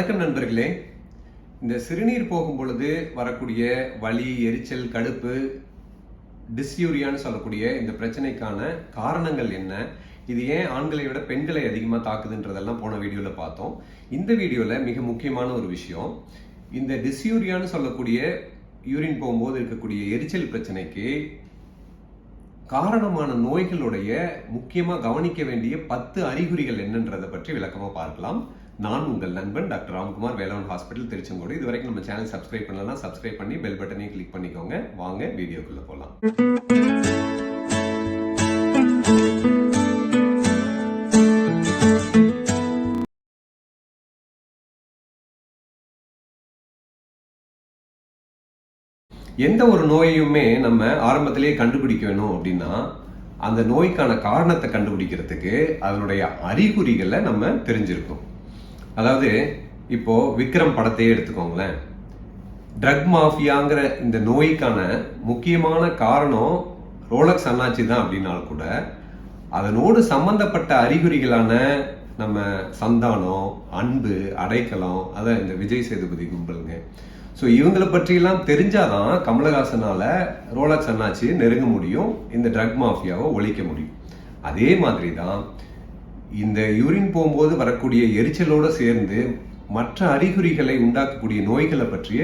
வணக்கம் நண்பர்களே. இந்த சிறுநீர் போகும் பொழுது வரக்கூடிய வலி எரிச்சல் கடுப்பு டிஸ்யூரியான்னு சொல்லக்கூடிய இந்த பிரச்சனைக்கான காரணங்கள் என்ன? இது ஏன் ஆண்களை விட பெண்களை அதிகமாக தாக்குதுன்றதெல்லாம் போன வீடியோவில் பார்த்தோம். இந்த வீடியோவில் மிக முக்கியமான ஒரு விஷயம் இந்த டிஸ்யூரியான்னு சொல்லக்கூடிய யூரின் போகும்போது இருக்கக்கூடிய எரிச்சல் பிரச்சனைக்கு காரணமான நோய்களுடைய முக்கியமாக கவனிக்க வேண்டிய பத்து அறிகுறிகள் என்னன்றதை பற்றி விளக்கமாக பார்க்கலாம். நான் உங்கள் நண்பன் டாக்டர் ராம்குமார் வேளாண் ஹாஸ்பிட்டல் திருச்செங்கோடு. இது வரைக்கும் நம்ம சேனல் சப்ஸ்கிரைப் பண்ணலாம் சப்ஸ்கிரைப் பண்ணி பெல் பட்டனையும் கிளிக் பண்ணிக்கோங்க. வாங்க வீடியோக்குள்ள போகலாம் எந்த ஒரு நோயையுமே நம்ம ஆரம்பத்திலேயே கண்டுபிடிக்க வேணும் அப்படின்னா அந்த நோய்க்கான காரணத்தை கண்டுபிடிக்கிறதுக்கு அதனுடைய அறிகுறிகளை நம்ம தெரிஞ்சிருக்கோம் அதாவது இப்போ விக்ரம் படத்தையே எடுத்துக்கோங்களேன். ட்ரக் மாஃபியாங்கிற இந்த நோய்க்கான முக்கியமான காரணம் ரோலக்ஸ் அண்ணாச்சி தான் அப்படின்னாலும் கூட அதனோடு சம்பந்தப்பட்ட அறிகுறிகளான நம்ம சந்தானம் அன்பு அடைக்கலம் அதை இந்த விஜய் சேதுபதி கும்பலுங்க. ஸோ இவங்களை பற்றியெல்லாம் தெரிஞ்சாதான் கமலஹாசனால் ரோலக்ஸ் அண்ணாச்சி நெருங்க முடியும் இந்த ட்ரக் மாஃபியாவை ஒழிக்க முடியும். அதே மாதிரி தான் இந்த யூரின் போகும்போது வரக்கூடிய எரிச்சலோடு சேர்ந்து மற்ற அறிகுறிகளை உண்டாக்கக்கூடிய நோய்களை பற்றிய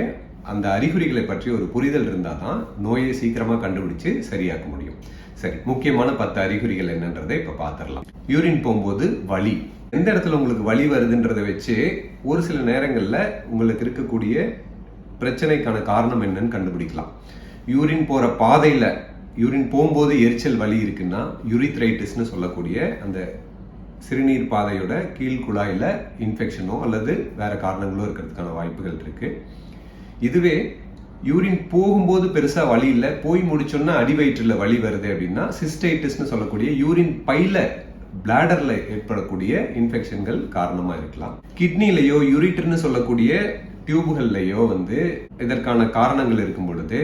அந்த அறிகுறிகளை பற்றி ஒரு புரிதல் இருந்தால் தான் நோயை சீக்கிரமாக கண்டுபிடிச்சு சரியாக்க முடியும். சரி முக்கியமான பத்து அறிகுறிகள் என்னன்றதை இப்போ பார்த்துடலாம் யூரின் போகும்போது வலி. எந்த இடத்துல உங்களுக்கு வலி வருதுன்றதை வச்சு ஒரு சில நேரங்களில் உங்களுக்கு இருக்கக்கூடிய பிரச்சனைக்கான காரணம் என்னன்னு கண்டுபிடிக்கலாம். யூரின் போகிற பாதையில் யூரின் போகும்போது எரிச்சல் வலி இருக்குன்னா யூரித்ரைட்டிஸ்னு சொல்லக்கூடிய அந்த சிறுநீர் பாதையோட கீழ் குழாயில் இன்ஃபெக்ஷனோ அல்லது வேறு காரணங்களோ இருக்கிறதுக்கான வாய்ப்புகள் இருக்குது இதுவே யூரின் போகும்போது பெருசாக வலி இல்லை போய் முடிச்சோன்னா அடி வயிற்றில் வலி வருது அப்படின்னா சிஸ்டைட்டிஸ்னு சொல்லக்கூடிய யூரின் பையில் பிளாடர்ல ஏற்படக்கூடிய இன்ஃபெக்ஷன்கள் காரணமாக இருக்கலாம். கிட்னிலையோ யூரிட்டர்னு சொல்லக்கூடிய டியூபுகள்லையோ வந்து இதற்கான காரணங்கள் இருக்கும் பொழுது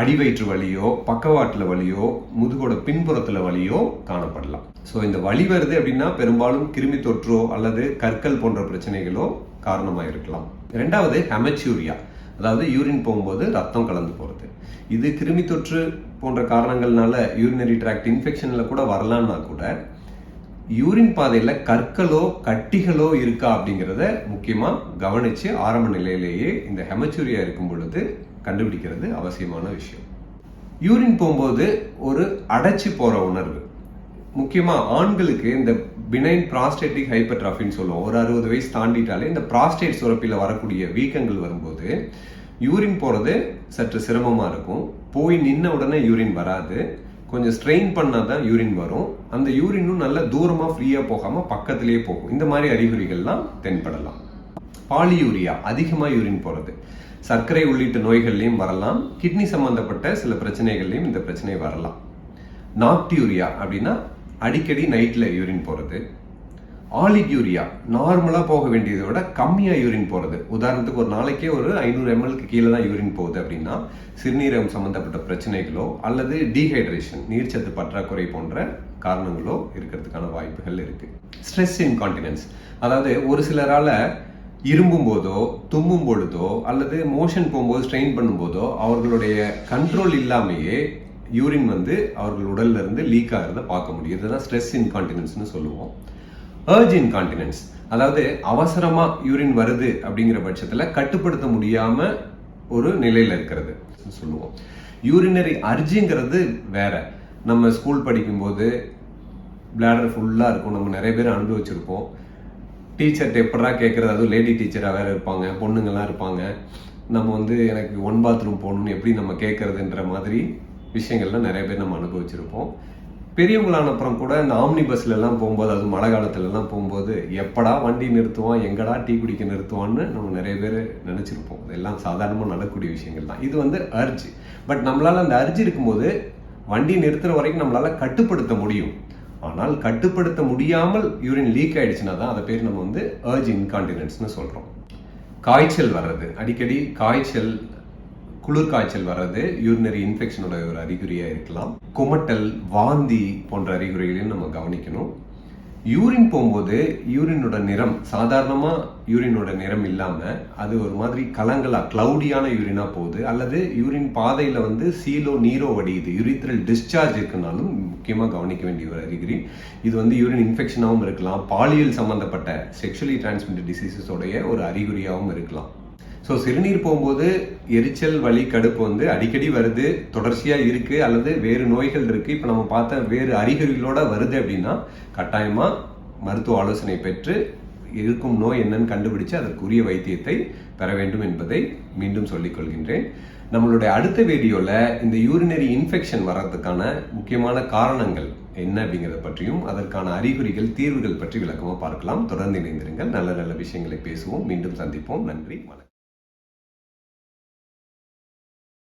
அடிவயிற்று வலியோ பக்கவாட்டில் வலியோ முதுகோட பின்புறத்தில் வலியோ காணப்படலாம். ஸோ இந்த வழி வருது அப்படின்னா பெரும்பாலும் கிருமி தொற்றோ அல்லது கற்கள் போன்ற பிரச்சனைகளோ காரணமாக இருக்கலாம் ரெண்டாவது ஹெமச்சூரியா அதாவது யூரின் போகும்போது ரத்தம் கலந்து போகிறது இது கிருமி தொற்று போன்ற காரணங்கள்னால யூரினரி ட்ராக்ட் இன்ஃபெக்ஷனில் கூட வரலான்னா கூட யூரின் பாதையில் கற்களோ கட்டிகளோ இருக்கா அப்படிங்கிறத முக்கியமாக கவனித்து ஆரம்ப நிலையிலேயே இந்த ஹெமச்சூரியா இருக்கும் பொழுது கண்டுபிடிக்கிறது அவசியமான விஷயம். யூரின் போகும்போது ஒரு அடைச்சி போகிற உணர்வு. முக்கியமாக ஆண்களுக்கு இந்த பினைன் ப்ராஸ்டேட்டிக் ஹைப்பர்ட்ராஃபின்னு சொல்லுவோம். ஒரு அறுபது வயசு தாண்டிட்டாலே இந்த ப்ராஸ்டேட் சுரப்பில் வரக்கூடிய வீக்கங்கள் வரும்போது யூரின் போகிறது சற்று சிரமமாக இருக்கும். போய் நின்ன உடனே யூரின் வராது. கொஞ்சம் ஸ்ட்ரெயின் பண்ணால் தான் யூரின் வரும். அந்த யூரினும் நல்ல தூரமாக ஃப்ரீயாக போகாமல் பக்கத்துலேயே போகும். இந்த மாதிரி அறிகுறிகள்லாம் தென்படலாம். பாலியூரியா அதிகமாக யூரின் போகிறது சர்க்கரை உள்ளிட்ட நோய்கள்லையும் வரலாம். கிட்னி சம்மந்தப்பட்ட சில பிரச்சனைகள்லையும் இந்த பிரச்சனை வரலாம். நாக்டியூரியா அப்படின்னா அடிக்கடி நைட்டில் யூரின் போகிறது ஆலிக்யூரியா நார்மலாக போக வேண்டியதை விட கம்மியாக யூரின் போகிறது உதாரணத்துக்கு ஒரு நாளைக்கே ஒரு ஐநூறு எம்எல்க்கு கீழே தான் யூரின் போகுது அப்படின்னா சிறுநீரகம் சம்மந்தப்பட்ட பிரச்சனைகளோ அல்லது டீஹைட்ரேஷன் நீர்ச்சத்து பற்றாக்குறை போன்ற காரணங்களோ இருக்கிறதுக்கான வாய்ப்புகள் இருக்குது ஸ்ட்ரெஸ் இன்கான்டினன்ஸ் அதாவது ஒரு சிலரால் இரும்பும் போதோ தும்மும் பொழுதோ அல்லது மோஷன் போகும்போது ஸ்ட்ரெயின் பண்ணும்போதோ அவர்களுடைய கண்ட்ரோல் இல்லாமையே யூரின் வந்து அவர்கள் உடல்ல இருந்து லீக் ஆகிறத பார்க்க முடியும். இதுதான் ஸ்ட்ரெஸ் இன்கான்டினன்ஸ்னு சொல்லுவோம். ஏர்ஜ் இன்கான்டினன்ஸ் அதாவது அவசரமா யூரின் வருது அப்படிங்கிற பட்சத்தில் கட்டுப்படுத்த முடியாம ஒரு நிலையில இருக்கிறது சொல்லுவோம். யூரினரி அர்ஜிங்கிறது வேற. நம்ம ஸ்கூல் படிக்கும்போது பிளாடர் ஃபுல்லாக இருக்கும். நம்ம நிறைய பேர் அனுபவிச்சிருப்போம். டீச்சர்கிட்ட எப்படா கேட்குறது அதுவும் லேடி டீச்சராக வேறு இருப்பாங்க. பொண்ணுங்கள்லாம் இருப்பாங்க. நம்ம வந்து எனக்கு ஒன் பாத்ரூம் போகணும்னு எப்படி நம்ம கேட்கறதுன்ற மாதிரி விஷயங்கள்லாம் நிறைய பேர் நம்ம அனுபவிச்சிருப்போம். பெரியவங்களான அப்புறம் கூட இந்த ஆம்னி பஸ்லலாம் போகும்போது அது மழை காலத்துலலாம் போகும்போது எப்படா வண்டி நிறுத்துவான் எங்கடா டீ குடிக்க நிறுத்துவான்னு நம்ம நிறைய பேர் நினச்சிருப்போம். இதெல்லாம் சாதாரணமாக நடக்கக்கூடிய விஷயங்கள் தான். இது வந்து அர்ஜ் பட் நம்மளால் அந்த அர்ஜ் இருக்கும்போது வண்டி நிறுத்துகிற வரைக்கும் நம்மளால் கட்டுப்படுத்த முடியும். ஆனால் கட்டுப்படுத்த முடியாமல் யூரின் லீக் ஆயிடுச்சுன்னா தான் அதை பேர் நம்ம வந்து அர்ஜ் இன்கான்டினன்ஸ்னு சொல்கிறோம் காய்ச்சல் வர்றது. அடிக்கடி காய்ச்சல் குளிர் காய்ச்சல் வர்றது யூரினரி இன்ஃபெக்ஷனோட ஒரு அறிகுறியாக இருக்கலாம். குமட்டல் வாந்தி போன்ற அறிகுறிகளையும் நம்ம கவனிக்கணும். யூரின் போகும்போது யூரினோட நிறம் சாதாரணமாக யூரினோட நிறம் இல்லாமல் அது ஒரு மாதிரி கலங்களாக கிளவுடியான யூரினாக போகுது. அல்லது யூரின் பாதையில் வந்து சீலோ நீரோ வடியுது யூரித்ரல் டிஸ்சார்ஜ் இருக்குனாலும் முக்கியமாக கவனிக்க வேண்டிய ஒரு அறிகுறி. இது வந்து யூரின் இன்ஃபெக்ஷனாகவும் இருக்கலாம். பாலியல் சம்மந்தப்பட்ட செக்ஷுவலி டிரான்ஸ்மிட்டட் டிசீசஸோடைய ஒரு அறிகுறியாகவும் இருக்கலாம். ஸோ சிறுநீர் போகும்போது எரிச்சல் வலி கடுப்பு வந்து அடிக்கடி வருது தொடர்ச்சியாக இருக்குது அல்லது வேறு நோய்கள் இருக்குது இப்போ நம்ம பார்த்த வேறு அறிகுறிகளோட வருது அப்படின்னா கட்டாயமாக மருத்துவ ஆலோசனை பெற்று இருக்கும் நோய் என்னன்னு கண்டுபிடிச்சு அதற்குரிய வைத்தியத்தை பெற வேண்டும் என்பதை மீண்டும் சொல்லிக் கொள்கின்றேன். நம்மளுடைய அடுத்த வீடியோவில் இந்த யூரினரி இன்ஃபெக்ஷன் வர்றதுக்கான முக்கியமான காரணங்கள் என்ன அப்படிங்கிறத பற்றியும் அதற்கான அறிகுறிகள் தீர்வுகள் பற்றி விளக்கமாக பார்க்கலாம். தொடர்ந்து இணைந்திருங்கள். நல்ல நல்ல விஷயங்களை பேசுவோம். மீண்டும் சந்திப்போம். நன்றி. வணக்கம்.